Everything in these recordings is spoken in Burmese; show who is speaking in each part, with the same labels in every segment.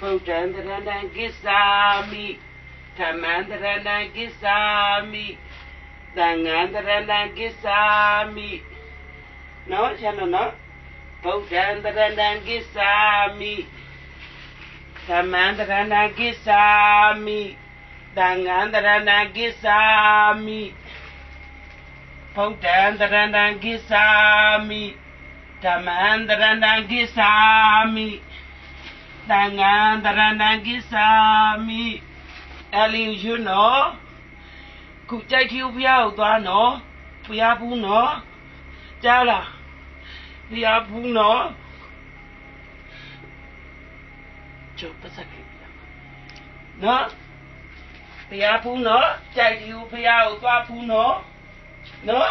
Speaker 1: ဗုဒ္ဓံတရဏံကိစ္ဆာမိဓမ္မံတရဏံကိစ္ဆာမိသံဃံတရဏံကိစ္ဆာမိနော်ဆရာနော်ဗုဒ္ဓံတရဏံကိစ္ဆာမိဓမ္မံတရဏံကိစ္ဆာမိသံဃံတရဏံကိစ္ဆာမိဗုဒ္ဓံတရဏံကိစ္ဆာမိဓမ္မံတရဏံကိစ္ဆာမိ သံဃံတရဏံကိစ္ဆာမိအလင်းယူနော်ခုကြိုက်ထီဘုရားကိုသွားနော်ဘုရားဘူးနော်ကြားလားဘုရားဘူးနော်ကျုပ်ပတ်စကိနော်ဘုရားဘူးနော်ကြိုက်ထီဘုရားကိုသွားဘူးနော်နော်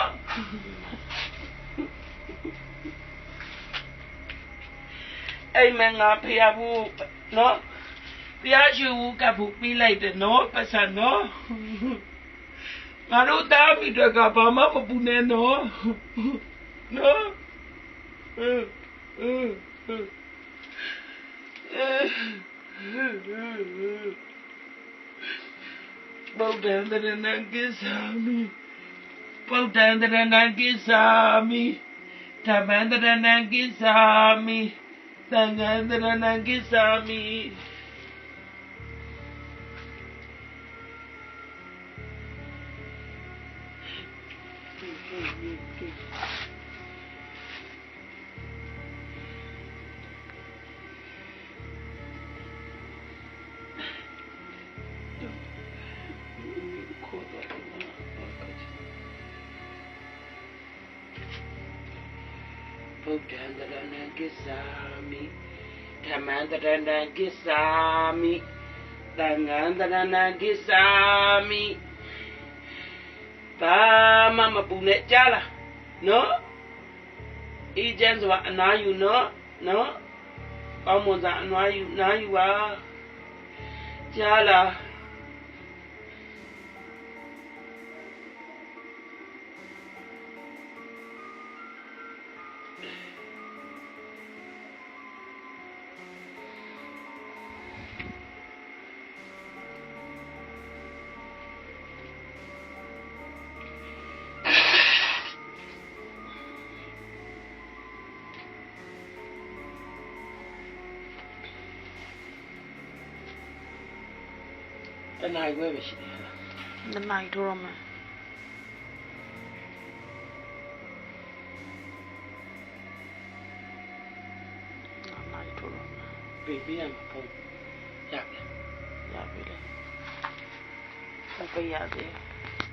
Speaker 1: အိမ်မငါဖျားဘူးနော်ဖျားရှိဘူးကပ်ဘူးပြီးလိုက်တယ်နော်ပတ်စံနော်ငါတို့တားမိတော့ကဘာမှမပူနဲ့နော်နော်အင်းအင်းအင်းဗုဒ္ဓံတရဏံကိသာမိဗုဒ္ဓံတရဏံကိသာမိဓမ္မံတရဏံကိသာမိ သံဃံတရ ဗုဒ္ဓံတရဏံကိသာမိဓမ္မံတရဏံကိသာမိသံဃံတရဏံကိသာမိဘာမှမပူနဲ့ကြားလားနော်အေးချမ်းစွာအနာယူနော်နော်ကောင်းမွန်စွာအနာယူနာယူပါကြားလား တနိုင်ခွဲပဲရှိတယ်လား
Speaker 2: နနိုင်တော့မယ်နနိုင်တော့မယ်
Speaker 1: ပေးပေးရမှာပေါ့ရပြီ
Speaker 2: ရပြီလေမပေးရသေးဘူး